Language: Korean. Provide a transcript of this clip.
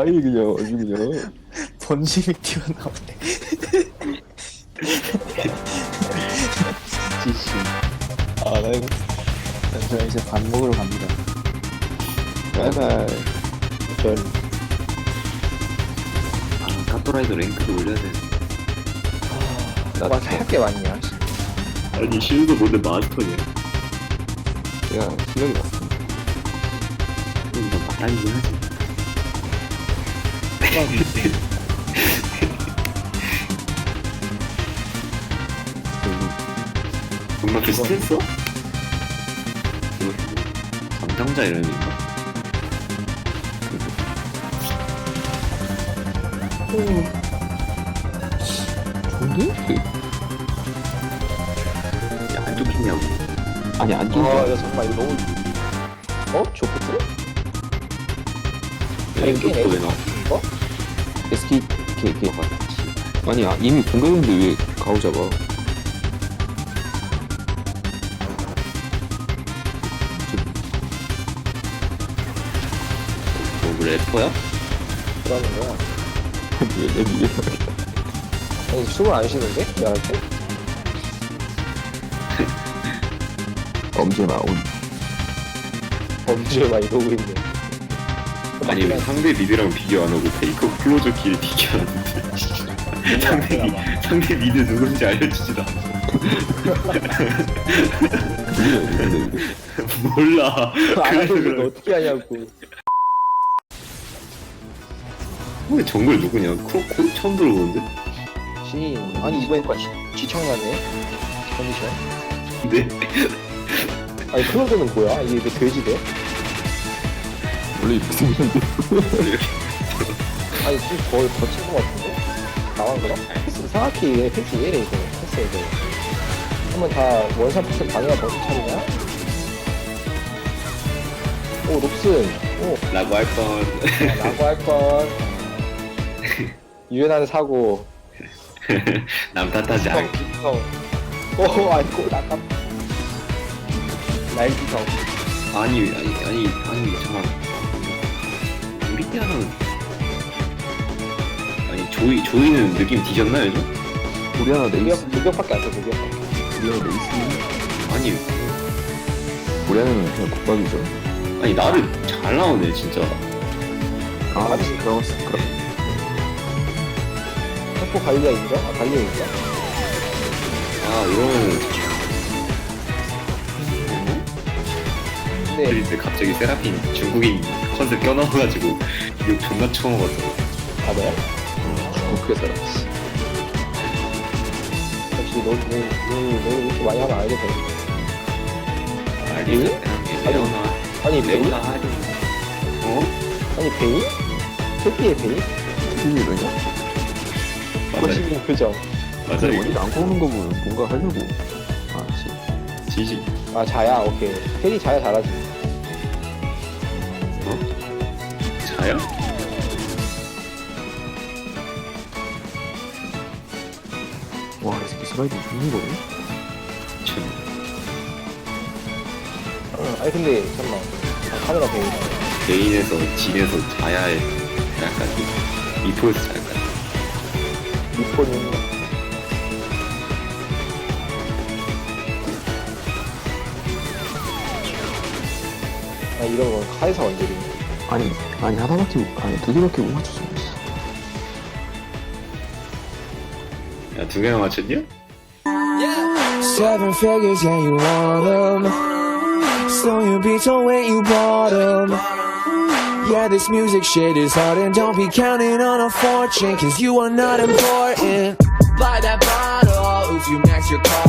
아예 그냥 아주 그냥 번짐이 튀어나오네. 지씨 아, 나 이거. 저 이제 밥 먹으러 갑니다. 바이바이 별. 아, 카토라이더 랭크도 올려야 돼. 나도 와, 할게 많냐. 아니, 실드 뭔데 마스터냐? 내가 실력이 났어 그럼 너 맞다니긴 하지. 정말 비슷했어? 감당자 이름인가? 좋은데? 야, 안 좋겠냐고. 아니 안 아, 좋은데 야, 잠깐만, 이거 너무. 어? 조프트? 아니, 랭크 이게 왜 나와? 어? SK 걔걔 너가 씨. 아니 아, 이미 공격했는데 왜 가오 잡아 뭐 래퍼야? 그러는 거야. 왜 랩이 아니, 숨을 안 쉬는데? 내가 할 때? 엄지 나온 범죄 막 이러고 있네. 아니 왜 상대 미드랑 비교 안 하고 페이커 클로저끼리 비교하는데 상대, 미, 상대 미드 누군지 알려주지도 않아 몰라 안 그래서 알려주면 그래. 어떻게 하냐고. 왜 정글 누구냐 크로코? 처음 들어보는데? 시 아니, 이번에 과 지청나네. 컨디션. 근데 아니, 클로드는 뭐야? 이게 왜 돼지 돼? 원래 이렇게 생겼는데 아니, 좀 거의 거친 것 같은데? 나만 그럼? 정확히 이게 패스 왜 이래, 이거. 패스 이거. 한번 다 원샷 패스 방해가 정신 차리냐? 오, 롭슨. 오, 라고 할뻔 야, 라고 할 뻔. 유연한 사고. 남 탓하지 기성. 오, 아이고, 나감. 날기성. 아니 아니 아니 아니 잠깐 때는 아니 조이 조이는 느낌 뒤졌나 요즘? 우리 하나 무격, 레이스 무격밖에 안 써, 무격밖에. 우리 하나 레이스 아니 우리 하나는 그냥 국밥이죠 아니 나를 잘 나오네 진짜 아 들어갔어 그럼 템포 관리가 인정? 아, 관리가 인정? 아 이러 면 근데, 그런데 갑자기 세라핀 중국인 컨셉 껴넣어가지고 욕 존나 처먹었어 아, 네? 국회 살았지 역시 너, 너, 너, 너 이렇게 많이 하면 알게 돼. 아니 레오나 아니, 베인? 레오나 하려 어? 아니, 베인? 토끼의 베인? 무슨 일이냐? 맞아 거시긴 표정. 맞아 근데 이거 원래 안 꼬는 거 보면 뭔가 하려고 아 씨 지식 아, 자야, 오케이. 테리 자야 잘하지. 자야? 와 이 새끼 스라이드 죽는 거네 참 응, 아니, 근데, 잠깐만. 아, 카메라 베인. 개인에서 진에서 자야에 약간 미포에서 잘까 리폰이. 이런 건 카에사 원딜이. 아니 아니 하나밖에 못- 아니 두 개밖에 못 맞췄어 야두 개나 맞췄냐? Seven figures, yeah, you want them. So you be told when you bought them. Yeah, this music shit is hard, and don't be counting on a fortune, cause you are not important. Buy that bottle if you max your card